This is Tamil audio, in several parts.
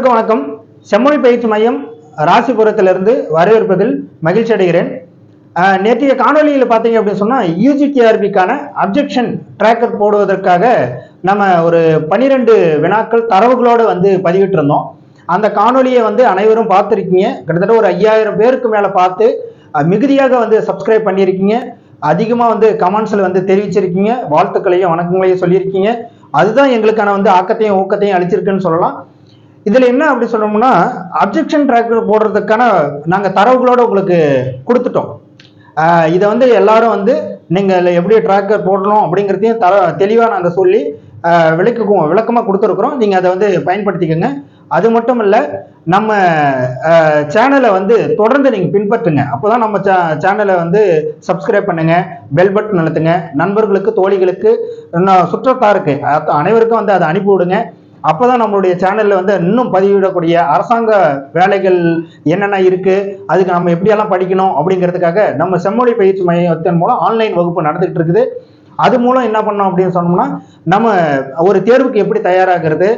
அனைவருக்கும் வணக்கம். செம்மொழி பயிற்சி மையம் ராசிபுரத்திலிருந்து வரவேற்பதில் மகிழ்ச்சி அடைகிறேன். நேற்றைய காணொலியில் பார்த்தீங்க அப்படின்னு சொன்னால் யூஜிடிஆர்பிக்கான அப்ஜெக்ஷன் ட்ராக்கர் போடுவதற்காக நம்ம ஒரு பனிரெண்டு வினாக்கள் தரவுகளோடு வந்து பதிவிட்டிருந்தோம். அந்த காணொலியை வந்து அனைவரும் பார்த்துருக்கீங்க. கிட்டத்தட்ட ஒரு ஐயாயிரம் பேருக்கு மேலே பார்த்து மிகுதியாக வந்து சப்ஸ்கிரைப் பண்ணியிருக்கீங்க. அதிகமாக வந்து கமெண்ட்ஸில் வந்து தெரிவிச்சிருக்கீங்க. வாழ்த்துக்களையும் வணக்கங்களையும் சொல்லியிருக்கீங்க. அதுதான் எங்களுக்கான வந்து ஆக்கத்தையும் ஊக்கத்தையும் அளிச்சிருக்குன்னு சொல்லலாம். இதுல என்ன அப்படி சொல்லணும்னா அப்ஜெக்ஷன் ட்ராக்கர் போடுறதுக்கான நாங்க தரவுகளோட உங்களுக்கு கொடுத்துட்டோம். இதை வந்து எல்லாரும் வந்து நீங்கள் எப்படி ட்ராக்கர் போடணும் அப்படிங்கிறதையும் தர தெளிவாக நாங்கள் சொல்லி ஆஹ் விளக்குவோம் கொடுத்துருக்குறோம். நீங்கள் அதை வந்து பயன்படுத்திக்கோங்க. அது மட்டும் இல்லை நம்ம சேனலை வந்து தொடர்ந்து நீங்கள் பின்பற்றுங்க. அப்போ தான் நம்ம சேனலை வந்து சப்ஸ்கிரைப் பண்ணுங்க பெல் பட்டன் அழுத்துங்க. நண்பர்களுக்கு தோழிகளுக்கு சுற்றத்தாருக்கு அனைவருக்கும் வந்து அதை அனுப்பி விடுங்க. அப்போதான் நம்மளுடைய சேனல்ல வந்து இன்னும் பதிவிடக்கூடிய அரசாங்க வேலைகள் என்னென்ன இருக்கு அதுக்கு நம்ம எப்படியெல்லாம் படிக்கணும் அப்படிங்கிறதுக்காக நம்ம செம்மொழி பயிற்சி மையத்தின் மூலம் ஆன்லைன் வகுப்பு நடந்துகிட்டு இருக்குது. அது மூலம் என்ன பண்ணோம் அப்படின்னு சொன்னோம்னா நம்ம ஒரு தேர்வுக்கு எப்படி தயாராகிறது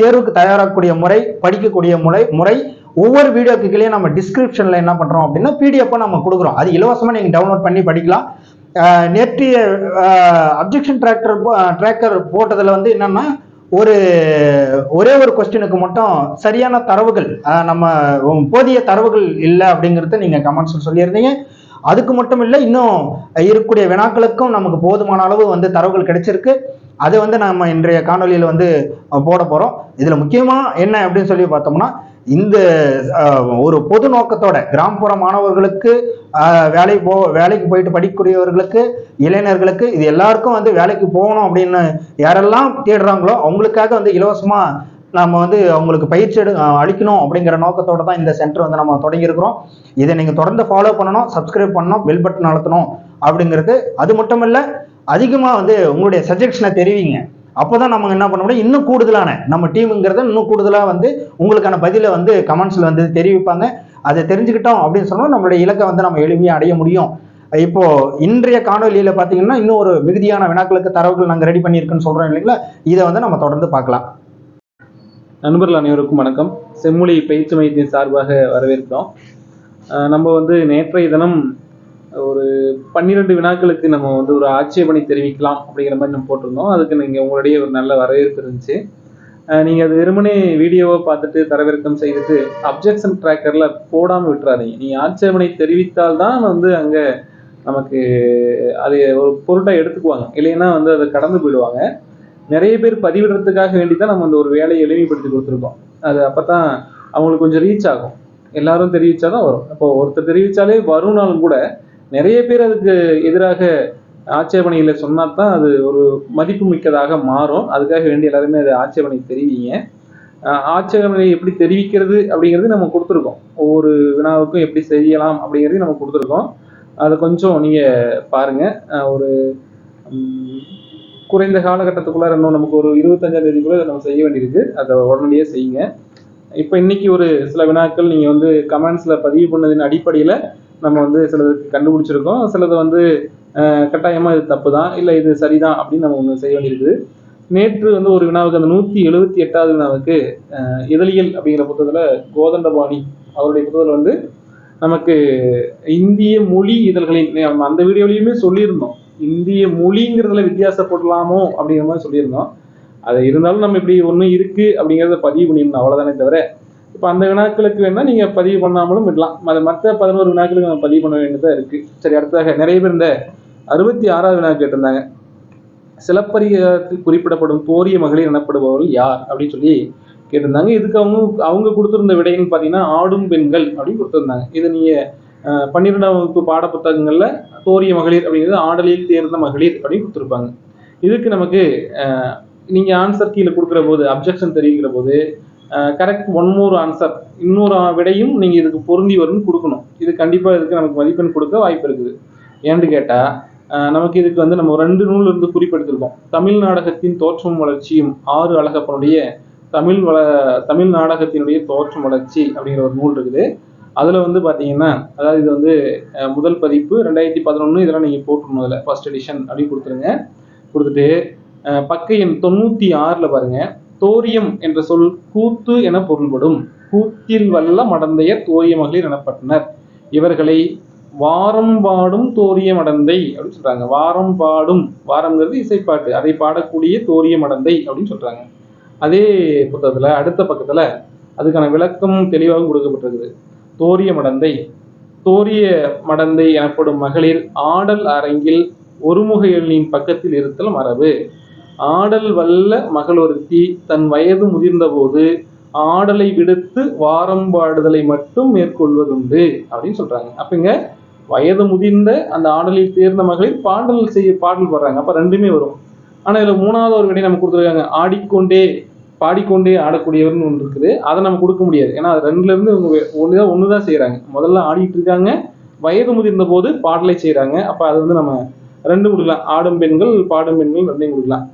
தேர்வுக்கு தயாராகக்கூடிய முறை படிக்கக்கூடிய முறை முறை ஒவ்வொரு வீடியோக்கு கீழே நம்ம டிஸ்கிரிப்ஷன்ல என்ன பண்றோம் அப்படின்னா பிடிஎஃப் நம்ம கொடுக்குறோம். அது இலவசமா நீங்க டவுன்லோட் பண்ணி படிக்கலாம். நேற்று நேற்றைய அப்ஜெக்ஷன் டிராக்டர் ட்ராக்கர் போட்டதுல வந்து என்னன்னா ஒரு ஒரே ஒரு கொஸ்டினுக்கு மட்டும் சரியான தரவுகள் நம்ம போதிய தரவுகள் இல்லை அப்படிங்கிறத நீங்க கமெண்ட்ஸ் சொல்லியிருந்தீங்க. அதுக்கு மட்டும் இல்லை இன்னும் இருக்கக்கூடிய வினாக்களுக்கும் நமக்கு போதுமான அளவு வந்து தரவுகள் கிடைச்சிருக்கு. அதை வந்து நம்ம இன்றைய காணொலியில் வந்து போட போகிறோம் இதில் முக்கியமாக என்ன அப்படின்னு சொல்லி பார்த்தோம்னா இந்த ஒரு பொது நோக்கத்தோட கிராமப்புற மாணவர்களுக்கு வேலை போ வேலைக்கு போயிட்டு படிக்கக்கூடியவர்களுக்கு இளைஞர்களுக்கு இது எல்லாருக்கும் வந்து வேலைக்கு போகணும் அப்படின்னு யாரெல்லாம் தேடுறாங்களோ அவங்களுக்காக வந்து இலவசமாக நம்ம வந்து அவங்களுக்கு பயிற்சி எடு அளிக்கணும் அப்படிங்கிற நோக்கத்தோட தான் இந்த சென்டர் வந்து நம்ம தொடங்கியிருக்கிறோம். இதை நீங்கள் தொடர்ந்து ஃபாலோ பண்ணணும் சப்ஸ்கிரைப் பண்ணணும் பெல் பட்டன் அழுத்தணும் அப்படிங்கிறது. அது மட்டும் இல்லை அதிகமாக வந்து உங்களுடைய சஜெக்ஷனை தெரிவிங்க. அப்போதான் நம்ம என்ன பண்ண முடியும்? இன்னும் கூடுதலான நம்ம டீமுங்கிறத இன்னும் கூடுதலாக வந்து உங்களுக்கான பதிலை வந்து கமெண்ட்ஸில் வந்து தெரிவிப்பாங்க. அதை தெரிஞ்சுக்கிட்டோம் அப்படின்னு சொன்னால் நம்மளுடைய இலக்கை வந்து நம்ம எளிமையாக அடைய முடியும். இப்போ இன்றைய காணொலியில் பார்த்தீங்கன்னா இன்னும் ஒரு மிகுதியான வினாக்களுக்கு தரவுகள் நாங்கள் ரெடி பண்ணியிருக்குன்னு சொல்கிறோம் இல்லைங்களா? இதை வந்து நம்ம தொடர்ந்து பார்க்கலாம். நண்பர்கள் அனைவருக்கும் வணக்கம். செம்மொழி பயிற்சி மையத்தின் சார்பாக வரவேற்கிறோம். நம்ம வந்து நேற்றைய தினம் ஒரு பன்னிரெண்டு வினாக்களுக்கு நம்ம வந்து ஒரு ஆட்சேபனை தெரிவிக்கலாம் அப்படிங்கிற மாதிரி நம்ம போட்டிருந்தோம். அதுக்கு நீங்கள் உங்களுடைய ஒரு நல்ல வரவேற்பு இருந்துச்சு. நீங்கள் அது வெறுமனே வீடியோவை பார்த்துட்டு தரவிறக்கம் செய்துட்டு அப்ஜெக்ஷன் ட்ராக்கரில் போடாமல் விட்டுறாதீங்க. நீங்கள் ஆட்சேபனை தெரிவித்தால்தான் வந்து அங்கே நமக்கு அதை ஒரு பொருட்டாக எடுத்துக்குவாங்க. இல்லைன்னா வந்து அதை கடந்து போயிடுவாங்க. நிறைய பேர் பதிவிடுறதுக்காக வேண்டி தான் நம்ம அந்த ஒரு வேலையை எளிமைப்படுத்தி கொடுத்துருக்கோம். அது அப்போ தான் அவங்களுக்கு கொஞ்சம் ரீச் ஆகும். எல்லாரும் தெரிவிச்சாதான் வரும். அப்போ ஒருத்தர் தெரிவித்தாலே வரும்னாலும் கூட நிறைய பேர் அதுக்கு எதிராக ஆட்சேபனைகளை சொன்னால் தான் அது ஒரு மதிப்பு மிக்கதாக மாறும். அதுக்காக வேண்டி எல்லாருமே அதை ஆட்சேபனை தெரிவிங்க. ஆட்சேபனை எப்படி தெரிவிக்கிறது அப்படிங்கிறது நம்ம கொடுத்துருக்கோம். ஒவ்வொரு வினாவுக்கும் எப்படி செய்யலாம் அப்படிங்கிறது நம்ம கொடுத்துருக்கோம். அதை கொஞ்சம் நீங்கள் பாருங்கள் ஒரு குறைந்த காலகட்டத்துக்குள்ளே இன்னும் நமக்கு ஒரு இருபத்தஞ்சாம் அதை இதை நம்ம செய்ய வேண்டியிருக்கு. அதை உடனடியாக செய்யுங்க. இப்போ இன்னைக்கு ஒரு சில வினாக்கள் நீங்கள் வந்து கமெண்ட்ஸில் பதிவு பண்ணதின் அடிப்படையில் நம்ம வந்து சிலது கண்டுபிடிச்சிருக்கோம். சிலது வந்து கட்டாயமாக இது தப்பு தான் இல்லை இது சரிதான் அப்படின்னு நம்ம ஒன்று செய்ய வேண்டியிருக்குது. நேற்று வந்து ஒரு வினாவுக்கு அந்த நூற்றி எழுபத்தி எட்டாவது வினாவுக்கு இதழியல் அப்படிங்கிற புத்தகத்தில் கோதண்டபாணி அவருடைய புத்தகத்தில் வந்து நமக்கு இந்திய மொழி இதழ்களின் அந்த வீடியோலையுமே சொல்லியிருந்தோம். இந்திய மொழிங்கிறதுல வித்தியாசப்படலாமோ அப்படிங்கிற மாதிரி சொல்லியிருந்தோம். அது இருந்தாலும் நம்ம இப்படி ஒன்று இருக்குது அப்படிங்கிறத பதிவு பண்ணியிருந்தோம். அவ்வளோதானே தவிர இப்போ அந்த வினாக்களுக்கு வேணால் நீங்கள் பதிவு பண்ணாமலும் விடலாம். அது மற்ற பதினோரு வினாக்களுக்கு நம்ம பதிவு பண்ண வேண்டியதாக இருக்குது சரி அடுத்ததாக நிறைய பேர் இந்த அறுபத்தி ஆறாவது வினா கேட்டிருந்தாங்க. சிலப்பரிகாரத்தில் குறிப்பிடப்படும் போரிய மகளிர் எனப்படுபவர்கள் யார்? அப்படின்னு சொல்லி கேட்டிருந்தாங்க. இதுக்கு அவங்க அவங்க கொடுத்துருந்த விடைன்னு பார்த்தீங்கன்னா ஆடும் பெண்கள் அப்படின்னு கொடுத்துருந்தாங்க. இது நீங்கள் பன்னிரெண்டாம் வகுப்பு பாட புத்தகங்கள்ல மகளிர் அப்படிங்கிறது ஆடலில் தேர்ந்த மகளிர் அப்படின்னு கொடுத்துருப்பாங்க. இதுக்கு நமக்கு நீங்கள் ஆன்சர் கீழே கொடுக்குற போது அப்ஜெக்ஷன் தெரிவிக்கிற போது கரெக்ட் ஒன் மோர் ஆன்சர் இன்னொரு விடையும் நீங்கள் இதுக்கு பொருந்தி வரும்னு கொடுக்கணும். இது கண்டிப்பாக இதுக்கு நமக்கு மதிப்பெண் கொடுக்க வாய்ப்பு இருக்குது. ஏன்னு கேட்டால் நமக்கு இதுக்கு வந்து நம்ம ரெண்டு நூல் இருந்து குறிப்பெடுத்திருக்கோம். தமிழ் நாடகத்தின் தோற்றம் வளர்ச்சியும் ஆறு அழகப்பனுடைய தமிழ் வள தமிழ் நாடகத்தினுடைய தோற்றம் வளர்ச்சி அப்படிங்கிற ஒரு நூல் இருக்குது. அதில் வந்து பார்த்தீங்கன்னா அதாவது இது வந்து முதல் பதிப்பு ரெண்டாயிரத்தி பதினொன்று இதெல்லாம் நீங்கள் போட்டுருணும் அதில் ஃபர்ஸ்ட் எடிஷன் அப்படின்னு கொடுத்துருங்க. கொடுத்துட்டு பக்க எண் தொண்ணூற்றி ஆறில் பாருங்கள் தோரியம் என்ற சொல் கூத்து என பொருள்படும். கூத்தில் வல்ல மடந்தையர் தோரிய மகளிர் எனப்பட்டனர். இவர்களை வாரம் பாடும் தோரிய மடந்தை அப்படின்னு சொல்றாங்க. வாரம் பாடும் வாரம்ங்கிறது இசைப்பாட்டு. அதை பாடக்கூடிய தோரிய மடந்தை அப்படின்னு சொல்றாங்க. அதே புத்தகத்துல அடுத்த பக்கத்துல அதுக்கான விளக்கம் தெளிவாக கொடுக்கப்பட்டிருக்குது. தோரிய மடந்தை. தோரிய மடந்தை எனப்படும் மகளிர் ஆடல் அரங்கில் ஒருமுக எண்ணின் பக்கத்தில் இருத்தல் மரபு. ஆடல் வல்ல மகளொருத்தி தன் வயது முதிர்ந்தபோது ஆடலை விடுத்து வாரம் பாடுதலை மட்டும் மேற்கொள்வதுண்டு அப்படின்னு சொல்றாங்க. அப்பங்க வயது முதிர்ந்த அந்த ஆடலில் தேர்ந்த மகளிர் பாடல் செய்ய பாடல் பாடுறாங்க. அப்ப ரெண்டுமே வரும். ஆனா இதுல மூணாவது ஒரு விடை நம்ம கொடுத்துருக்காங்க. ஆடிக்கொண்டே பாடிக்கொண்டே ஆடக்கூடியவர்னு ஒன்று இருக்குது. அதை நம்ம கொடுக்க முடியாது. ஏன்னா அது ரெண்டுல இருந்து இவங்க ஒண்ணுதான் ஒண்ணுதான் செய்யறாங்க. முதல்ல ஆடிட்டு இருக்காங்க. வயது முதிர்ந்த போது பாடலை செய்யறாங்க. அப்ப அது வந்து நம்ம ரெண்டு கொடுக்கலாம். ஆடும் பெண்கள் பாடும் பெண்கள் ரெண்டையும் கொடுக்கலாம்.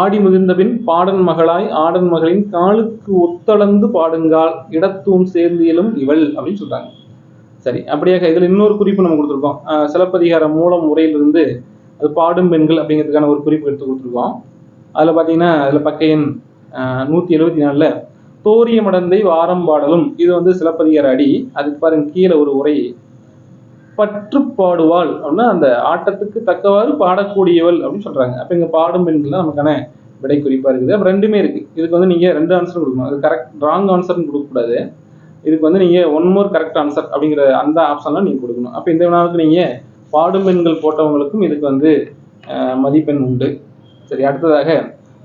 ஆடி முதிர்ந்தபின் பாடன் மகளாய் ஆடன் மகளின் காலுக்கு ஒத்தளந்து பாடுங்கால் இடத்தும் சேர்ந்தியலும் இவள் அப்படின்னு சொல்றாங்க. சரி அப்படியாக இதில் இன்னொரு குறிப்பு நம்ம கொடுத்துருக்கோம். சிலப்பதிகார மூலம் முறையிலிருந்து அது பாடும் பெண்கள் அப்படிங்கிறதுக்கான ஒரு குறிப்பு எடுத்து கொடுத்துருக்கோம். அதில் பார்த்தீங்கன்னா அதில் பக்கையன் நூற்றி எழுபத்தி நாலில் தோரிய மடந்தை வாரம் பாடலும். இது வந்து சிலப்பதிகார அடி. அதுக்கு பாருங்க கீழே ஒரு உரை பற்று பாடுவாள் அப்படின்னா அந்த ஆட்டத்துக்கு தக்கவாறு பாடக்கூடியவள் அப்படின்னு சொல்றாங்க. அப்போ இங்கே பாடும் பெண்கள் தான் நமக்கான விடை குறிப்பாக இருக்குது. அப்போ ரெண்டுமே இருக்கு. இதுக்கு வந்து நீங்கள் ரெண்டு ஆன்சர் கொடுக்கணும். அது கரெக்ட் ராங் ஆன்சர்னு கொடுக்கக்கூடாது. இதுக்கு வந்து நீங்கள் ஒன் மோர் கரெக்ட் ஆன்சர் அப்படிங்கிற அந்த ஆப்ஷன்லாம் நீங்கள் கொடுக்கணும். அப்போ இந்த வினாவுக்கு நீங்கள் பாடும் பெண்கள் போட்டவங்களுக்கும் இதுக்கு வந்து மதிப்பெண் உண்டு. சரி அடுத்ததாக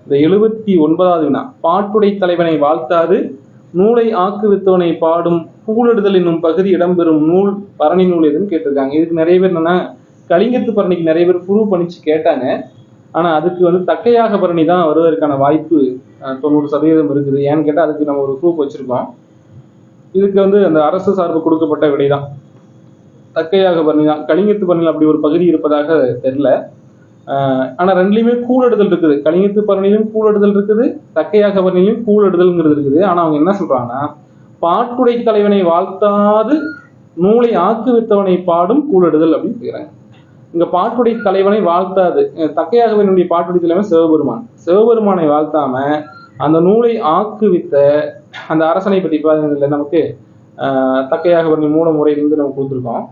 இந்த எழுபத்தி ஒன்பதாவது வினா. பாட்டுடை தலைவனை வாழ்த்தாது நூலை ஆக்குவித்தவனை பாடும் கூழெடுதல் என்னும் பகுதி இடம்பெறும் நூல் பரணி நூல் எதுன்னு கேட்டிருக்காங்க. இதுக்கு நிறைய பேர் என்னன்னா கலிங்கத்து பரணிக்கு நிறைய பேர் ப்ரூவ் பண்ணிச்சு கேட்டாங்க. ஆனா அதுக்கு வந்து தக்கையாக பரணி தான் வருவதற்கான வாய்ப்பு தொண்ணூறு சதவீதம் இருக்குது. ஏன்னு கேட்டால் அதுக்கு நம்ம ஒரு ப்ரூஃப் வச்சிருக்கோம். இதுக்கு வந்து அந்த அரசு சார்பு கொடுக்கப்பட்ட விடைதான். தக்கையாக பரணி தான். கலிங்கத்து பரணியில் அப்படி ஒரு பகுதி இருப்பதாக தெரியல. ஆனால் ஆனா ரெண்டுலயுமே இருக்குது. கலிங்கத்து பரணியிலும் கூழடுதல் இருக்குது. தக்கையாக பரணியிலும் கூழடுதல்ங்கிறது இருக்குது. ஆனா அவங்க என்ன சொல்றாங்கன்னா பாட்டுடை தலைவனை வாழ்த்தாது நூலை ஆக்குவித்தவனை பாடும் கூழடுதல் அப்படின்னு சொல்றாங்க இங்க பாட்டுடை தலைவனை வாழ்த்தாது. தக்கையாகவனுடைய பாட்டுடை தலைவன் சிவபெருமான். சிவபெருமானை வாழ்த்தாம அந்த நூலை ஆக்குவித்த அந்த அரசனை பற்றி பாருங்க நமக்கு தக்கையாக தக்கையாகவனின் மூல முறையிலிருந்து நம்ம கொடுத்துருக்கோம்.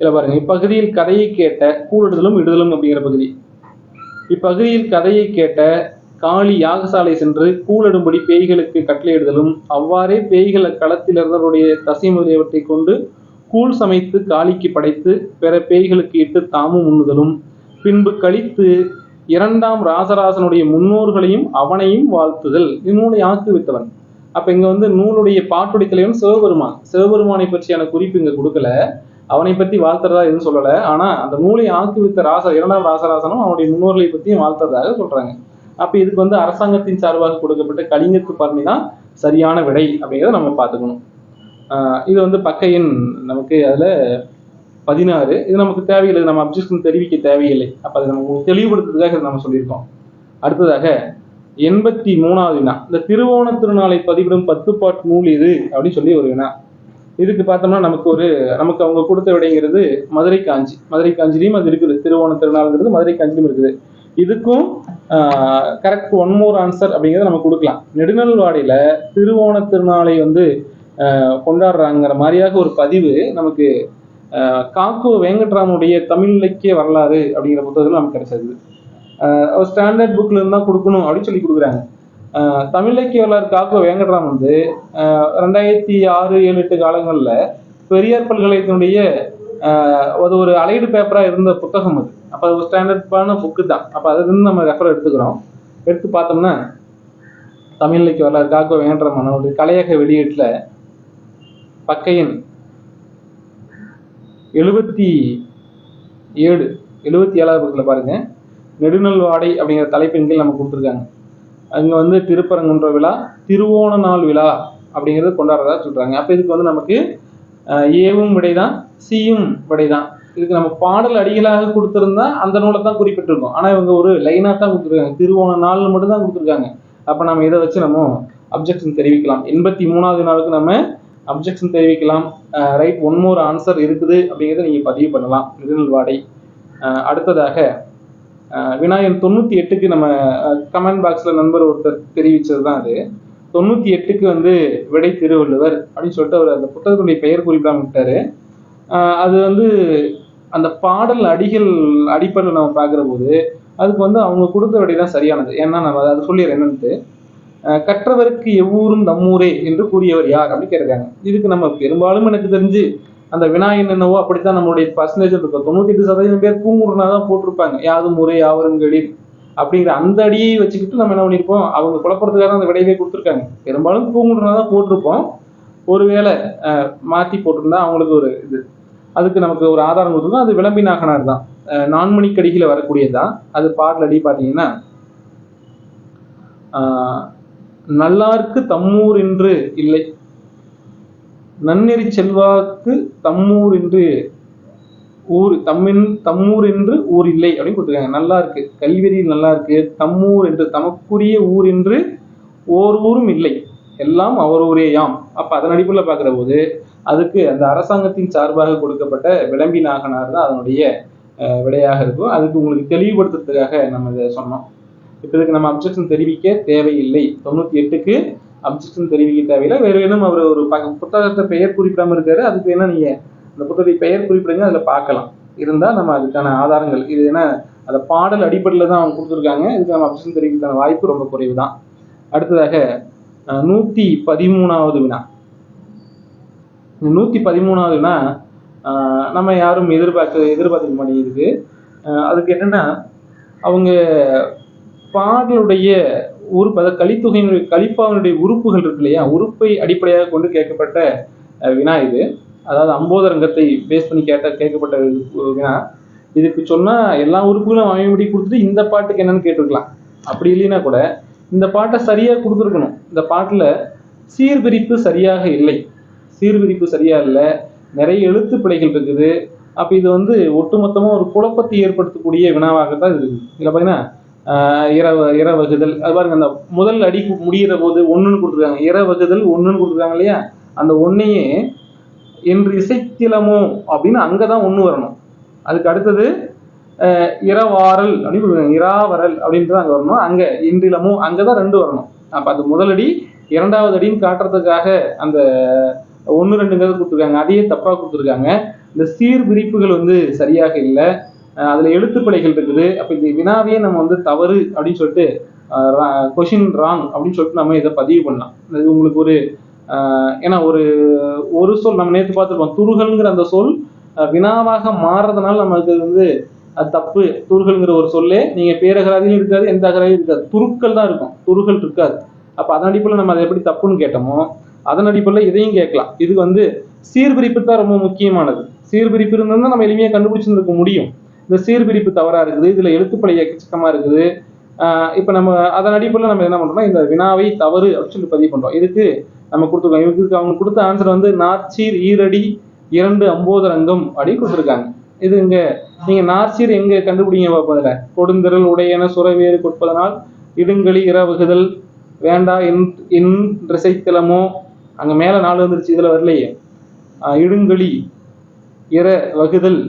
இதுல பாருங்க. இப்பகுதியில் கதையை கேட்ட கூடுதலும் இடுதலும் அப்படிங்கிற பகுதி. இப்பகுதியில் கதையை கேட்ட காளி யாகசாலை சென்று கூழடும்படி பேய்களுக்கு கட்டளையிடுதலும் அவ்வாறே பேய்கள் களத்தில் இருந்தவருடைய தசை முதலியவற்றை கொண்டு கூழ் சமைத்து காளிக்கு படைத்து பிற பேய்களுக்கு இட்டு தாமும் உண்ணுதலும் பின்பு கழித்து இரண்டாம் ராசராசனுடைய முன்னோர்களையும் அவனையும் வாழ்த்துதல். இந்நூலை ஆக்குவித்தவன் அப்ப இங்க வந்து நூலுடைய பாட்டுடை தலைவன் சிவபெருமான். சிவபெருமானை பற்றியான குறிப்பு இங்க கொடுக்கல. அவனை பத்தி வாழ்த்துறதா எதுவும் சொல்லல. ஆனா அந்த நூலை ஆக்குவித்த ராச இரண்டாம் ராசராசனும் அவனுடைய முன்னோர்களை பத்தியும் வாழ்த்துறதாக சொல்றாங்க. அப்ப இதுக்கு வந்து அரசாங்கத்தின் சார்பாக கொடுக்கப்பட்ட கலிங்கத்து பரணி தான் சரியான விடை அப்படிங்கிறத நம்ம பார்த்துக்கணும். இது வந்து பக்கையின் நமக்கு அதுல பதினாறு. இது நமக்கு தேவையில்லை. நம்ம அப்ஜெக்ஷன் தெரிவிக்க தேவையில்லை. அப்ப அதை நம்ம தெளிவுபடுத்துறதுக்காக நம்ம சொல்லியிருக்கோம். அடுத்ததாக எண்பத்தி மூணாவது வினா. இந்த திருவோண திருநாளை பதிவிடும் பத்து பாட்டு நூல் இது அப்படின்னு சொல்லி ஒரு வினா. இதுக்கு பார்த்தோம்னா நமக்கு ஒரு நமக்கு அவங்க கொடுத்த விடைங்கிறது மதுரை காஞ்சி. மதுரை காஞ்சிலையும் அது இருக்குது. திருவோண திருநாள்ங்கிறது மதுரை காஞ்சிலையும் இருக்குது. இதுக்கும் கரெக்ட் ஒன் மோர் ஆன்சர் அப்படிங்கிறத நம்ம கொடுக்கலாம். நெடுநல்வாடியில் திருவோண திருநாளை வந்து கொண்டாடுறாங்கிற மாதிரியாக ஒரு பதிவு நமக்கு காக்கு வெங்கட்ராமனுடைய தமிழ் இலக்கிய வரலாறு அப்படிங்கிற புத்தகத்தில் நமக்கு கிடைச்சது. ஸ்டாண்டர்ட் புக்கில் இருந்தால் கொடுக்கணும் அப்படின்னு சொல்லி கொடுக்குறாங்க. ஆஹ் தமிழ் இலக்கிய வந்து ரெண்டாயிரத்தி ஆறு ஏழு எட்டு காலங்களில் பெரியார் பல்கலைக்கழகத்தினுடைய அது ஒரு அலைடு பேப்பராக இருந்த புத்தகம் அது. அப்போ அது ஒரு ஸ்டாண்டர்டான புக்கு தான். அப்போ அதுலேருந்து நம்ம ரெஃபர் எடுத்துக்கிறோம். எடுத்து பார்த்தோம்னா தமிழிலக்கிய வரலாறு காக்கு வெங்கட்ராம் அவனுடைய கலையக வெளியீட்டில் பக்கையன் எழுபத்தி ஏழு எழுபத்தி ஏழாவது பக்கத்தில் பாருங்கள் நெடுநல்வாடை அப்படிங்கிற தலைப்பின் கீழ் நம்ம கொடுத்துருக்காங்க. அங்கே வந்து திருப்பரங்குன்ற விழா திருவோண நாள் விழா அப்படிங்கிறது கொண்டாடுறதா சொல்கிறாங்க அப்போ இதுக்கு வந்து நமக்கு ஏவும் ஏவும் விடைதான் சியும் விடைதான். இதுக்கு நம்ம பாடல் அடிகளாக கொடுத்துருந்தா அந்த நூலை தான் குறிப்பிட்டிருக்கோம். ஆனால் இவங்க ஒரு லைனாக தான் கொடுத்துருக்காங்க. திருவோண நாள் மட்டும் தான் கொடுத்துருக்காங்க. அப்போ நம்ம இதை வச்சு நம்ம அப்ஜெக்ஷன் தெரிவிக்கலாம். எண்பத்தி மூணாவது நாளுக்கு நம்ம அப்ஜெக்ஷன் தெரிவிக்கலாம். ரைட் ஒன் மோர் ஆன்சர் இருக்குது அப்படிங்கிறத நீங்கள் பதிவு பண்ணலாம். நெடுநல்வாடை வாடை அடுத்ததாக அஹ் தொண்ணூற்றி தொண்ணூத்தி எட்டுக்கு நம்ம கமெண்ட் பாக்ஸ்ல நண்பர் ஒருத்தர் தெரிவிச்சது தான் அது. தொண்ணூத்தி எட்டுக்கு வந்து விடை திருவள்ளுவர் அப்படின்னு சொல்லிட்டு அவர் அந்த புத்தகத்துடைய பெயர் குறிப்பிடாம விட்டாரு. அது வந்து அந்த பாடல் அடிகள் அடிப்படையில் நம்ம பார்க்குற போது அதுக்கு வந்து அவங்க கொடுத்த விடை தான் சரியானது. ஏன்னா நம்ம அதை சொல்லிடுறேன் என்னன்ட்டு. கற்றவருக்கு எவ்வூரும் நம்மூரே என்று கூறியவர் யார் அப்படின்னு கேட்டிருக்காங்க. இதுக்கு நம்ம பெரும்பாலும் எனக்கு தெரிஞ்சு அந்த விநாயகன் என்னவோ அப்படித்தான் நம்மளுடைய பர்சன்டேஜ் இருக்கும் தொண்ணூத்தி எட்டு சதவீதம் பேர் பூங்குருனா தான் போட்டிருப்பாங்க. யாது முறை யாவரும் கெளிர் அப்படிங்கிற அந்த அடியை வச்சுக்கிட்டு நம்ம என்ன பண்ணியிருப்போம் அவங்க குழப்பறதுக்காக அந்த விடையவே கொடுத்துருக்காங்க. பெரும்பாலும் பூங்குருனா தான் போட்டிருப்போம். ஒருவேளை மாற்றி போட்டிருந்தா அவங்களுக்கு ஒரு இது. அதுக்கு நமக்கு ஒரு ஆதாரம் கொடுத்துருக்கோம் அது விளம்பி நாகனார் தான் அஹ், நான்மணிக்கடிகளை வரக்கூடியது? தான் அது பாடல் அடி பார்த்தீங்கன்னா நல்லாருக்கு நல்லார்க்கு தம்மூர் என்று இல்லை. நன்னெறி செல்வாக்கு தம்மூர் என்று ஊர் தம்மின் தம்மூர் என்று ஊர் இல்லை அப்படின்னு கொடுத்துருக்காங்க. நல்லா இருக்கு. கல்வெறியில் நல்லா இருக்கு. தம்மூர் என்று தமக்குரிய ஊர் என்று ஓர் ஊரும் இல்லை. எல்லாம் அவர் ஊரேயாம் அப்ப அதன் அடிப்படையில் பார்க்கிற போது அதுக்கு அந்த அரசாங்கத்தின் சார்பாக கொடுக்கப்பட்ட விளம்பி நாகனார் தான் அதனுடைய விடையாக இருக்கும். அதுக்கு உங்களுக்கு தெளிவுபடுத்துறதுக்காக நம்ம இதை சொன்னோம். இப்போ இதுக்கு நம்ம அப்ஜெக்ஷன் தெரிவிக்க தேவையில்லை. தொண்ணூத்தி எட்டுக்கு அப்ஜெக்ஷன் தெரிவிக்க தேவையில்லை. வேறு வேணும் அவர் ஒரு புத்தகத்தை பெயர் குறிப்பிடாம இருக்காரு. அதுக்கு வேணா நீங்க அந்த புத்தகத்தை பெயர் குறிப்பிடுங்க அதில் பார்க்கலாம். இருந்தால் நம்ம அதுக்கான ஆதாரங்கள் இது ஏன்னா அந்த பாடல் அடிப்படையில் தான் அவங்க கொடுத்துருக்காங்க. இதுக்கு நம்ம அப்ஜெக்ஷன் தெரிவிக்கிறதுக்கான வாய்ப்பு ரொம்ப குறைவு தான் அடுத்ததாக நூற்றி நூத்தி பதிமூணாவது வினா. நூற்றி நூத்தி பதிமூணாவது வினா நம்ம யாரும் எதிர்பார்க்க எதிர்பார்க்க மாட்டேங்குது. அதுக்கு என்னன்னா அவங்க பாடலுடைய உறுப்பு அதாவது கலித்தொகையினுடைய கலிப்பாவினுடைய உறுப்புகள் இருக்கு இல்லையா? உறுப்பை அடிப்படையாக கொண்டு கேட்கப்பட்ட வினா இது. அதாவது அம்போதரங்கத்தை பேஸ் பண்ணி கேட்ட கேட்கப்பட்ட வினா. இதுக்கு சொன்னால் எல்லா உறுப்புகளும் அமைப்படி கொடுத்துட்டு இந்த பாட்டுக்கு என்னன்னு கேட்டிருக்கலாம். அப்படி இல்லைன்னா கூட இந்த பாட்டை சரியாக கொடுத்துருக்கணும். இந்த பாட்டில் சீர்பிரிப்பு சரியாக இல்லை. சீர்பிரிப்பு சரியா இல்லை. நிறைய எழுத்து பிழைகள் இருக்குது. அப்போ இது வந்து ஒட்டுமொத்தமாக ஒரு குழப்பத்தை ஏற்படுத்தக்கூடிய வினாவாகத்தான் இது இருக்குது. இதில் பார்த்தீங்கன்னா இரவ இரவகுதல். அது பாருங்க அந்த முதல் அடி முடிகிற போது ஒன்றுன்னு கொடுத்துருக்காங்க. இரவகுதல் ஒன்றுன்னு கொடுத்துருக்காங்க இல்லையா? அந்த ஒன்றையே என்று இசைத்திலமோ அப்படின்னு அங்கே தான் ஒன்று வரணும். அதுக்கு அடுத்தது இரவாரல் அப்படின்னு கொடுக்குறாங்க இராவரல் அப்படின்ட்டு அங்கே வரணும். அங்கே இன்றிலமோ அங்கதான் ரெண்டு வரணும். அப்போ அந்த முதலடி இரண்டாவது அடின்னு காட்டுறதுக்காக அந்த ஒன்று ரெண்டுங்கிறது கொடுத்துருக்காங்க. அதையே தப்பாக கொடுத்துருக்காங்க. இந்த சீர்பிரிப்புகள் வந்து சரியாக இல்லை. அதுல எழுத்துப்பிழைகள் இருக்குது. அப்ப இந்த வினாவே நம்ம வந்து தவறு அப்படின்னு சொல்லிட்டு கொஷின் ராங் அப்படின்னு சொல்லிட்டு நம்ம இதை பதிவு பண்ணலாம். இது உங்களுக்கு ஒரு ஏன்னா ஒரு ஒரு சொல் நம்ம நேற்று பார்த்துருப்போம். துருகல்ங்கிற அந்த சொல் வினாவாக மாறுறதுனால நமக்கு வந்து அது தப்பு. துருகல்ங்கிற ஒரு சொல்லே நீங்க பேரகராதியும் இருக்காது எந்த அகராதியும் இருக்காது. துருக்கள் தான் இருக்கும். துருகல் இருக்காது. அப்ப அதன் அடிப்படையில் நம்ம அதை எப்படி தப்புன்னு கேட்டோமோ அதன் அடிப்படையில் இதையும் கேட்கலாம். இது வந்து சீர்பிரிப்பு தான் ரொம்ப முக்கியமானது. சீர்பிரிப்பு இருந்தால் நம்ம எளிமையாக கண்டுபிடிச்சிருக்க முடியும். இந்த சீர்பிரிப்பு தவறா இருக்குது இதுல எழுத்துப்படை எக்கச்சக்கமா இருக்குது. இப்போ இப்ப நம்ம அதன் அடிப்படையில் நம்ம என்ன பண்றோம்னா இந்த வினாவை தவறு அப்படின்னு சொல்லி பதிவு பண்றோம். இதுக்கு நம்ம கொடுத்துருக்கோம். இதுக்கு அவங்க கொடுத்த ஆன்சர் வந்து நார்ச்சீர் ஈரடி இரண்டு அம்போதரங்கம் அப்படின்னு கொடுத்துருக்காங்க. இது இங்க நீங்க நார்ச்சீர் எங்க கண்டுபிடிங்க பார்ப்பதுல கொடுந்திரல் உடையன சுரவேறு கொடுப்பதனால் இடுங்களி இரவுகுதல் வேண்டா என் இன்றிசைத்திலமோ அங்க மேல நாலு வந்துருச்சு இதுல வரலையே. இடுங்களி இற வகுதல்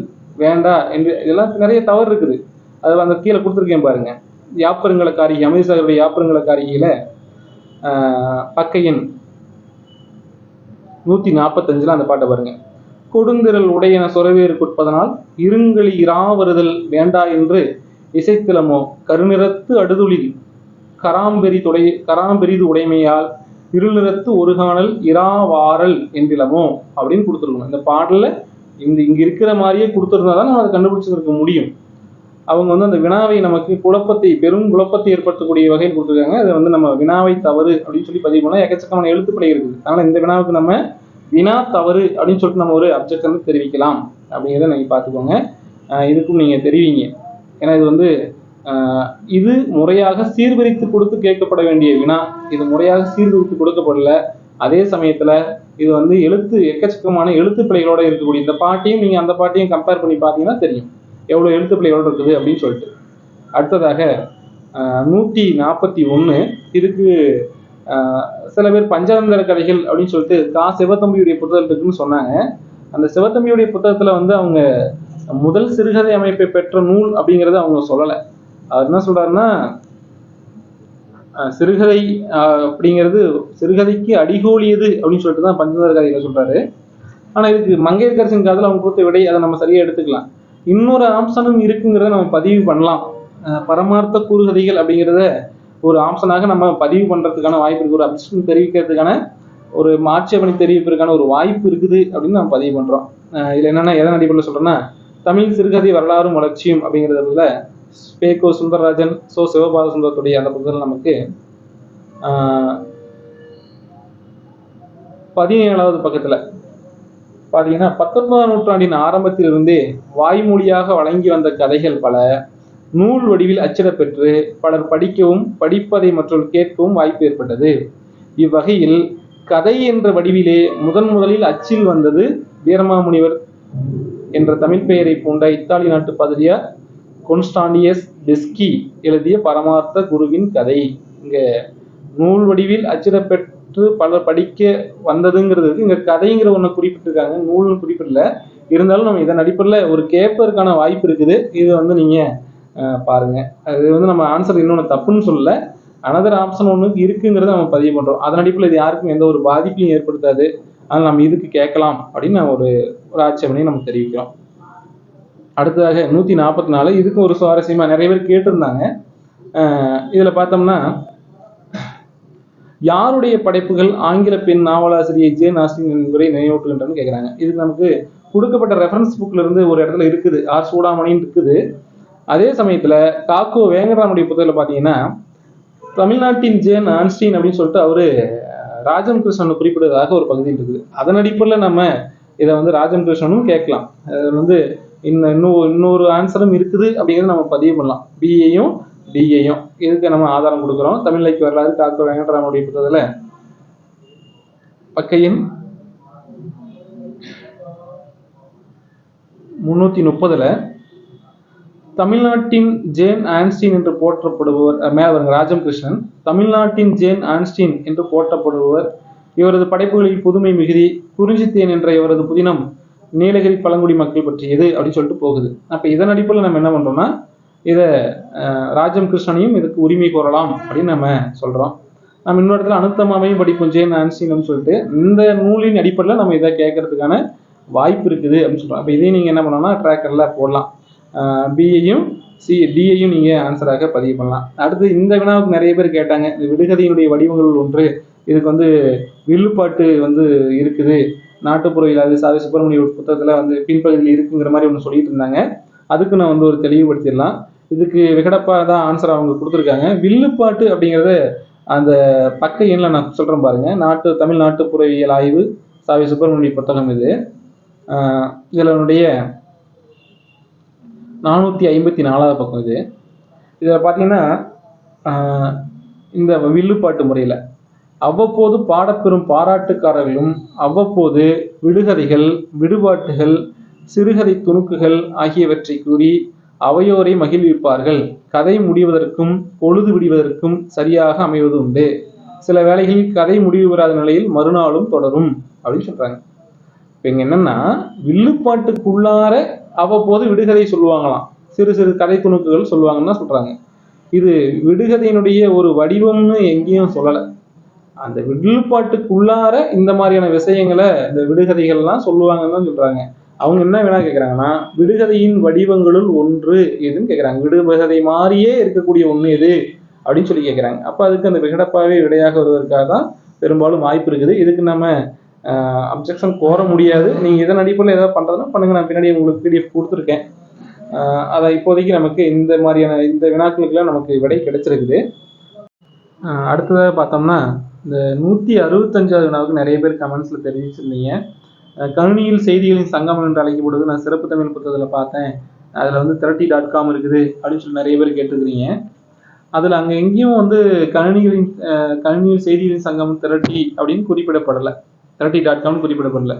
வேண்டா என்று இதெல்லாம் நிறைய தவறு இருக்குது. அதில் அந்த கீழே கொடுத்துருக்கேன் பாருங்க. யாப்பருங்களை காரிகை அமிர்தசாகருடைய யாப்பருங்கள காரிகையில் பக்கையின் நூற்றி நாற்பத்தஞ்சில் அந்த பாட்டை பாருங்க. கொடுந்திரல் உடையன சொரவேறு இருங்கலி இருங்களி வேண்டா என்று இசைத்திலமோ கருநிறத்து அடுதுளில் கராம்பெரி துடை கராம்பெரிது உடைமையால் இருநிறத்து ஒருகாணல் இராவாரல் என்றிலமோ அப்படின்னு கொடுத்துருக்கணும். இந்த பாடலில் இந்த இங்க இருக்கிற மாதிரியே கொடுத்துருந்தா தான் நம்ம அதை கண்டுபிடிச்சிருக்க முடியும். அவங்க வந்து அந்த வினாவை நமக்கு குழப்பத்தை பெரும் குழப்பத்தை ஏற்படுத்தக்கூடிய வகையில் கொடுத்துருக்காங்க. அதை வந்து நம்ம வினாவை தவறு அப்படின்னு சொல்லி பதிவு பண்ணால் எக்கச்சக்கமான எழுத்துப்படை இருக்குது. அதனால இந்த வினாவுக்கு நம்ம வினா தவறு அப்படின்னு சொல்லிட்டு நம்ம ஒரு அப்ஜெக்ட் வந்து தெரிவிக்கலாம் அப்படிங்கிறத நீங்கள் பார்த்துக்கோங்க. இதுக்கும் நீங்கள் தெரிவிங்க. ஏன்னா இது வந்து இது முறையாக சீர்பிரித்து கொடுத்து கேட்கப்பட வேண்டிய வினா. இது முறையாக சீர்பிரித்து கொடுக்கப்படல. அதே சமயத்தில் இது வந்து எழுத்து எக்கச்சக்கமான எழுத்து பிழைகளோட இருக்கக்கூடிய இந்த பாட்டையும் நீங்க அந்த பாட்டையும் கம்பேர் பண்ணி பார்த்தீங்கன்னா தெரியும். எவ்வளவு எழுத்து பிழைகளோட இருக்குது அப்படின்னு சொல்லிட்டு. அடுத்ததாக நூற்றி நாற்பத்தி ஒன்று இதுக்கு சில பேர் பஞ்சதந்திர கதைகள் அப்படின்னு சொல்லிட்டு கா. சிவத்தம்பியுடைய புத்தகம் இருக்குன்னு சொன்னாங்க. அந்த சிவத்தம்பியுடைய புத்தகத்தில் வந்து அவங்க முதல் சிறுகதை அமைப்பை பெற்ற நூல் அப்படிங்கிறத அவங்க சொல்லலை. அவர் என்ன சொல்கிறாருன்னா சிறுகதை அப்படிங்கிறது சிறுகதைக்கு அடிகோலியது அப்படின்னு சொல்லிட்டு தான் பஞ்சதந்திர கதையில சொல்றாரு. ஆனா இதுக்கு மங்கையர்கரசின் காதல் அவங்க கொடுத்த விடை அதை நம்ம சரியா எடுத்துக்கலாம். இன்னொரு ஆம்சனும் இருக்குங்கிறத நம்ம பதிவு பண்ணலாம். பரமார்த்த கூறுகதைகள் அப்படிங்கிறத ஒரு ஆம்சனாக நம்ம பதிவு பண்றதுக்கான வாய்ப்பு இருக்கு. ஒரு அப்சன் தெரிவிக்கிறதுக்கான ஒரு ஆட்சேபனை தெரிவிப்பதற்கான ஒரு வாய்ப்பு இருக்குது அப்படின்னு நம்ம பதிவு பண்றோம். இதில் இதுல என்னன்னா எதன் அடிப்படையில் சொல்றேன்னா தமிழ் சிறுகதை வரலாறும் வளர்ச்சியும் அப்படிங்கிறதுல ஸ்பேகோ சுந்தரராஜன் ஸோ சிவபால சுந்தரத்துடைய அந்த புத்தகம் நமக்கு பதினேழாவது பக்கத்துல. பாத்தீங்கன்னா பத்தொன்பதாம் நூற்றாண்டின் ஆரம்பத்திலிருந்தே வாய்மொழியாக வழங்கி வந்த கதைகள் பல. நூல் வடிவில் அச்சிடப்பெற்று பலர் படிக்கவும் படிப்பதை மற்றும் கேட்கவும் வாய்ப்பு ஏற்பட்டது. இவ்வகையில் கதை என்ற வடிவிலே முதன் முதலில் அச்சில் வந்தது வீரமாமுனிவர் என்ற தமிழ் பெயரை பூண்ட இத்தாலி நாட்டு பாதிரியார் கொன்ஸ்டாண்டியஸ் பெஸ்கி எழுதிய பரமார்த்த குருவின் கதை. இங்கே நூல் வடிவில் அச்சிடப்பெற்று பலர் படிக்க வந்ததுங்கிறது இங்கே கதைங்கிற ஒன்று குறிப்பிட்டிருக்காங்க. நூல்னு குறிப்பிடல. இருந்தாலும் நம்ம இதன் அடிப்படையில் ஒரு கேட்பதற்கான வாய்ப்பு இருக்குது. இது வந்து நீங்கள் பாருங்கள் அது வந்து நம்ம ஆன்சர் இன்னொன்று தப்புன்னு சொல்லல. அனதர் ஆப்ஷன் ஒன்று இருக்குங்கிறத நம்ம பதிவு பண்ணுறோம் அதன் அடிப்படையில் இது யாருக்கும் எந்த ஒரு பாதிப்பையும் ஏற்படுத்தாது. அதனால் நம்ம இதுக்கு கேட்கலாம் அப்படின்னு நான் ஒரு ஒரு ஆட்சேபனையும் நம்ம தெரிவிக்கிறோம். அடுத்ததாக நூத்தி நாற்பத்தி நாலு. இதுக்கும் ஒரு சுவாரஸ்யமா நிறைய பேர் கேட்டிருந்தாங்க. இதில் இதுல பார்த்தோம்னா யாருடைய படைப்புகள் ஆங்கில பெண் நாவலாசிரியை ஜேன் நாஸ்டின் என்பதை நினைவூட்டுகின்றன கேட்குறாங்க இதுக்கு நமக்கு கொடுக்கப்பட்ட ரெஃபரன்ஸ் புக்ல இருந்து ஒரு இடத்துல இருக்குது. ஆர். சூடாமணின்னு இருக்குது. அதே சமயத்துல காக்கோ வேங்கடராமுடைய புத்தகத்தில் பார்த்தீங்கன்னா தமிழ்நாட்டின் ஜேன் ஆன்ஸ்டீன் அப்படின்னு சொல்லிட்டு அவரு ராஜன் ராஜம் கிருஷ்ணன் குறிப்பிடுவதாக ஒரு பகுதி இருக்குது. அதன் அடிப்படையில் நம்ம இதை வந்து ராஜம் கிருஷ்ணனும் கேட்கலாம். அது வந்து இன்னும் இன்னும் இன்னொரு ஆன்சரும் இருக்குது அப்படிங்கிறத நம்ம பதிவு பண்ணலாம். பிஏயும் டிஏயும் இதுக்கு நம்ம ஆதாரம் கொடுக்குறோம்? தமிழ் இலக்கிய வரலாறு காக்க வெங்கடராமனுடைய புத்தகத்தில். பக்கையின் முன்னூத்தி முப்பதுல தமிழ்நாட்டின் ஜேன் ஆன்ஸ்டீன் என்று போற்றப்படுபவர் அஹ் மேல வருங்க ராஜம் கிருஷ்ணன் தமிழ்நாட்டின் ஜேன் ஆன்ஸ்டீன் என்று போற்றப்படுபவர் இவரது படைப்புகளில் புதுமை மிகுதி குறிஞ்சித்தேன் என்ற இவரது புதினம் நீலகிரி பழங்குடி மக்கள் பற்றியது அப்படின்னு சொல்லிட்டு போகுது. அப்போ இதன் அடிப்படையில் நம்ம என்ன பண்ணுறோம்னா இதை ராஜம் கிருஷ்ணனையும் இதுக்கு உரிமை கோரலாம் அப்படின்னு நம்ம சொல்கிறோம் நம்ம இன்னொரு இடத்துல அனுத்தமாவையும் படிப்போம் ஜே ஆன்ஸ்டீன் சொல்லிட்டு. இந்த நூலின் அடிப்படையில் நம்ம இதை கேட்கறதுக்கான வாய்ப்பு இருக்குது அப்படின்னு சொல்றோம். அப்ப இதையும் நீங்க என்ன பண்ணலாம்னா ட்ராக்கர்ல போடலாம். பிஏயும் சி டிஏயும் நீங்க ஆன்சராக பதிவு பண்ணலாம். அடுத்து இந்த வினாவுக்கு நிறைய பேர் கேட்டாங்க இந்த விடுகதையினுடைய வடிவங்கள் ஒன்று இதுக்கு வந்து வில்லுப்பாட்டு வந்து இருக்குது. நாட்டுப்புற இல்லாத சாவி சுப்பிரமணிய புத்தகத்தில் வந்து பின்பகுதியில் இருக்குங்கிற மாதிரி ஒன்று சொல்லிட்டு இருந்தாங்க. அதுக்கு நான் வந்து ஒரு தெளிவுபடுத்திடலாம். இதுக்கு விகடப்பா தான் ஆன்சர் அவங்க கொடுத்துருக்காங்க. வில்லுப்பாட்டு அப்படிங்கிறத அந்த பக்க எண்ணில் நான் சொல்கிறேன் பாருங்கள் நாட்டு தமிழ் நாட்டுப்புறவியல் ஆய்வு சாவி சுப்பிரமணிய புத்தகம் இது. இதில் இதனுடைய நானூற்றி ஐம்பத்தி நாலாவது பக்கம் இது. இதில் பார்த்தீங்கன்னா இந்த வில்லுப்பாட்டு முறையில் அவ்வப்போது பாடப்பெறும் பாராட்டுக்காரர்களும் அவ்வப்போது விடுகதைகள் விடுபாட்டுகள் சிறுகதை துணுக்குகள் ஆகியவற்றை கூறி அவையோரை மகிழ்விப்பார்கள். கதை முடிவதற்கும் பொழுது விடுவதற்கும் சரியாக அமைவது உண்டு. சில வேளைகளில் கதை முடிவு பெறாத நிலையில் மறுநாளும் தொடரும் அப்படின்னு சொல்றாங்க. இப்போ இங்க என்னன்னா வில்லுப்பாட்டுக்குள்ளார அவ்வப்போது விடுகதை சொல்லுவாங்களாம். சிறு சிறு கதை துணுக்குகள் சொல்லுவாங்கன்னு தான் சொல்றாங்க. இது விடுகதையினுடைய ஒரு வடிவம்னு எங்கேயும் சொல்லலை. அந்த விடுபாட்டுக்குள்ளார இந்த மாதிரியான விஷயங்களை இந்த விடுகதைகள்லாம் சொல்லுவாங்கன்னு தான் சொல்றாங்க. அவங்க என்ன வேணா கேட்குறாங்கன்னா விடுகதையின் வடிவங்களுள் ஒன்று எதுன்னு கேட்குறாங்க விடுகதை மாதிரியே இருக்கக்கூடிய ஒன்று எது? அப்படின்னு சொல்லி கேட்குறாங்க அப்போ அதுக்கு அந்த விகடப்பாவே விடையாக வருவதற்காக தான் பெரும்பாலும் வாய்ப்பு இருக்குது. இதுக்கு நம்ம அப்ஜெக்ஷன் கோர முடியாது. நீங்கள் இதன் அடிப்படையில் ஏதாவது பண்ணுறதுனா பண்ணுங்க. நான் பின்னாடி உங்களுக்கு பிடிஎஃப் கொடுத்துருக்கேன். அதை இப்போதைக்கு நமக்கு இந்த மாதிரியான இந்த வினாக்களுக்கெல்லாம் நமக்கு விடை கிடைச்சிருக்குது. அடுத்ததாக பார்த்தோம்னா இந்த நூற்றி அறுபத்தஞ்சாவது நாளுக்கு நிறைய பேர் கமெண்ட்ஸில் தெரிவிச்சிருந்தீங்க. கணினியில் செய்திகளின் சங்கம் என்று அழைக்கப்படுவது நான் சிறப்பு தமிழ் புத்தகத்தில் பார்த்தேன். அதில் வந்து திரட்டி டாட் காம் இருக்குது அப்படின்னு சொல்லி நிறைய பேர் கேட்டுக்கிறீங்க அதில் அங்கே எங்கேயும் வந்து கணினிகளின் கணினியில் செய்திகளின் சங்கம் திரட்டி அப்படின்னு குறிப்பிடப்படலை. திரட்டி டாட் காம்னு குறிப்பிடப்படலை.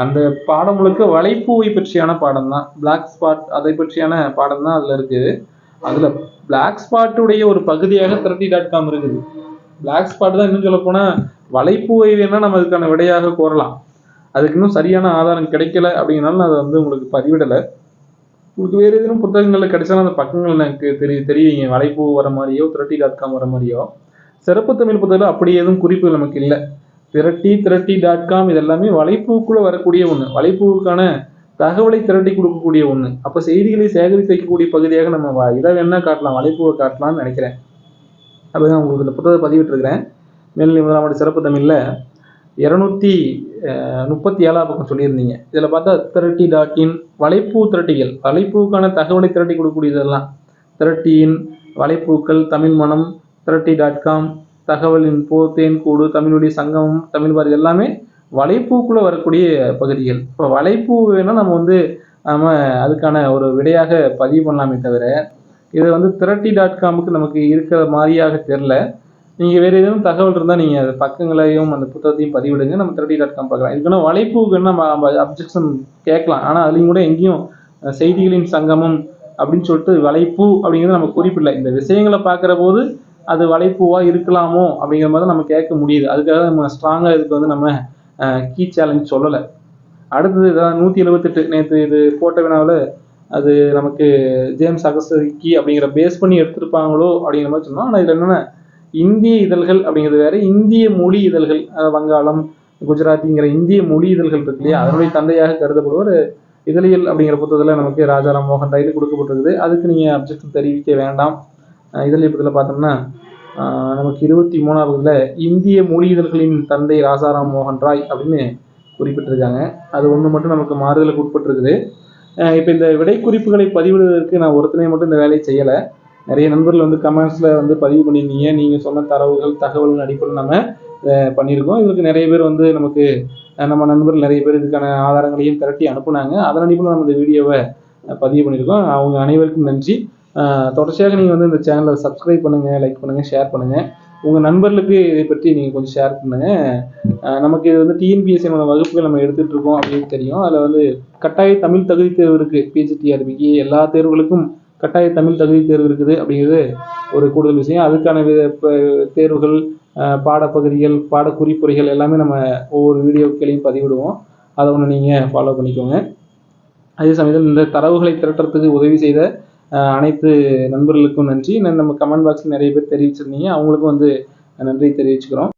அந்த பாடம் முழுக்க வலைப்பூவை பற்றியான பாடம் தான் பிளாக் ஸ்பாட் அதை பற்றியான பாடம் தான் அதில் இருக்குது. அதில் பிளாக் ஸ்பாட்டுடைய ஒரு பகுதியாக திரட்டி டாட் காம் இருக்குது. பிளாக் ஸ்பாட் தான் இன்னும் சொல்ல போனால் வலைப்பூவை வேணால் நம்ம அதுக்கான விடையாக கோரலாம். அதுக்கு இன்னும் சரியான ஆதாரம் கிடைக்கல அப்படிங்கிறனால நான் அதை வந்து உங்களுக்கு பதிவிடலை. உங்களுக்கு வேறு எதுவும் புத்தகங்களில் கிடைச்சாலும் அந்த பக்கங்கள் எனக்கு தெரிய தெரியுங்க. வலைப்பூ வர மாதிரியோ திரட்டி டாட் காம் வர மாதிரியோ. சிறப்பு தமிழ் புத்தகத்தில் அப்படி எதுவும் குறிப்பு நமக்கு இல்லை. திரட்டி திரட்டி டாட் காம் இதெல்லாமே வலைப்பூக்குள்ளே வரக்கூடிய ஒன்று வலைப்பூவுக்கான தகவலை திரட்டி கொடுக்கக்கூடிய ஒன்று அப்போ செய்திகளை சேகரித்து வைக்கக்கூடிய பகுதியாக நம்ம இதை வேணால் காட்டலாம். வலைப்பூவை காட்டலாம்னு நினைக்கிறேன். அப்படிதான் உங்களுக்கு இந்த புத்தகத்தை பதிவிட்டிருக்கிறேன். மேல்நிலை முதலாம் ஆண்டு சிறப்பு தமிழில் இரநூத்தி முப்பத்தி ஏழாம் பக்கம் சொல்லியிருந்தீங்க. இதில் பார்த்தா திரட்டி டாட் இன் வலைப்பூ திரட்டிகள் வலைப்பூக்கான தகவலை திரட்டி கொடுக்கக்கூடியதெல்லாம். திரட்டியின் வலைப்பூக்கள் தமிழ் மனம் திரட்டி டாட் காம் தகவலின் போ தேன்கூடு தமிழொலி சங்கமம் தமிழ் பாரதி எல்லாமே வலைப்பூக்குள்ளே வரக்கூடிய பகுதிகள். இப்போ வலைப்பூ வேணால் நம்ம வந்து நம்ம அதுக்கான ஒரு விடையாக பதிவு பண்ணலாமே தவிர இது வந்து திரட்டி டாட் காமுக்கு நமக்கு இருக்கிற மாதிரியாக தெரில. நீங்கள் வேறு எதுவும் தகவல் இருந்தால் நீங்கள் அது பக்கங்களையும் அந்த புத்தகத்தையும் பதிவிடுங்க. நம்ம திரட்டி டாட் காம் பார்க்கலாம். இதுக்கான வலைப்பூக்கு நம்ம அப்ஜெக்ஷன் கேட்கலாம். ஆனால் அதுலேயும் கூட எங்கேயும் செய்திகளின் சங்கமம் அப்படின்னு சொல்லிட்டு வலைப்பூ அப்படிங்கிறது நம்ம குறிப்பிடல. இந்த விஷயங்களை பார்க்குற போது அது வலைப்பூவாக இருக்கலாமோ அப்படிங்கிற மாதிரி நம்ம கேட்க முடியுது. அதுக்காக நம்ம ஸ்ட்ராங்காக இதுக்கு வந்து நம்ம கீ சேலஞ்ச் சொல்லலை. அடுத்தது இதான் நூற்றி எழுபத்தெட்டு. நேற்று இது போட்ட வினாவில் அது நமக்கு ஜேம்ஸ் அகஸ்டரிக்கி அப்படிங்கிற பேஸ் பண்ணி எடுத்திருப்பாங்களோ அப்படிங்கிற மாதிரி சொன்னோம். ஆனால் இதில் என்னென்ன இந்திய இதழ்கள் அப்படிங்கிறது வேற இந்திய மொழி இதழ்கள் அதாவது வங்காளம் குஜராத்திங்கிற இந்திய மொழி இதழ்கள் இருக்கு இல்லையா? அதனுடைய தந்தையாக கருதப்படுவர் இதழியல் அப்படிங்கிற புத்தகத்தில் நமக்கு ராஜாராம் மோகன் ராயில் கொடுக்கப்பட்டிருக்குது. அதுக்கு நீங்கள் அப்ஜெக்ஷன் தெரிவிக்க வேண்டாம். அஹ் புத்தகத்தில் பார்த்தோம்னா நமக்கு இருபத்தி மூணாவதுல இந்திய மொழி இதழ்களின் தந்தை ராசாராம் மோகன் ராய் அப்படின்னு குறிப்பிட்டிருக்காங்க. அது ஒன்று மட்டும் நமக்கு மாறுதலுக்கு உட்பட்டிருக்குது. இப்போ இந்த விடை குறிப்புகளை பதிவிடுவதற்கு நான் ஒருத்தனே மட்டும் இந்த வேலையை செய்யலை. நிறைய நண்பர்கள் வந்து கமெண்ட்ஸில் வந்து பதிவு பண்ணியிருந்தீங்க. நீங்கள் சொன்ன தரவுகள் தகவல்கள் அடிப்படையில் நம்ம பண்ணியிருக்கோம். இதுக்கு நிறைய பேர் வந்து நமக்கு நம்ம நண்பர்கள் நிறைய பேர் இதுக்கான ஆதாரங்களையும் திரட்டி அனுப்புனாங்க. அதன் அடிப்படையில் நம்ம இந்த வீடியோவை பதிவு பண்ணியிருக்கோம். அவங்க அனைவருக்கும் நன்றி. தொடர்ச்சியாக நீங்கள் வந்து இந்த சேனலை சப்ஸ்கிரைப் பண்ணுங்கள் லைக் பண்ணுங்கள் ஷேர் பண்ணுங்கள் உங்கள் நண்பர்களுக்கு இதை பற்றி நீங்கள் கொஞ்சம் ஷேர் பண்ணுங்கள் நமக்கு இது வந்து டிஎன்பிஎஸ்சியோட வகுப்புகள் நம்ம எடுத்துகிட்டு இருக்கோம் அப்படின்னு தெரியும். அதில் வந்து கட்டாய தமிழ் தகுதி தேர்வு இருக்குது பிஜிடிஆர்பிக்கு எல்லா தேர்வுகளுக்கும் கட்டாய தமிழ் தகுதி தேர்வு இருக்குது அப்படிங்கிறது ஒரு கூடுதல் விஷயம். அதுக்கான வித தேர்வுகள் பாடப்பகுதிகள் பாட குறிப்புரைகள் எல்லாமே நம்ம ஒவ்வொரு வீடியோக்களையும் பதிவிடுவோம். அதை ஒன்று நீங்கள் ஃபாலோ பண்ணிக்கோங்க. அதே சமயத்தில் இந்த தரவுகளை திரட்டுறதுக்கு உதவி செய்த அனைத்து நண்பர்களுக்கும் நன்றி. நம்ம கமெண்ட் பாக்ஸில் நிறைய பேர் தெரிவிச்சிருந்தீங்க. அவங்களுக்கும் வந்து நன்றி தெரிவிச்சுக்கிறோம்.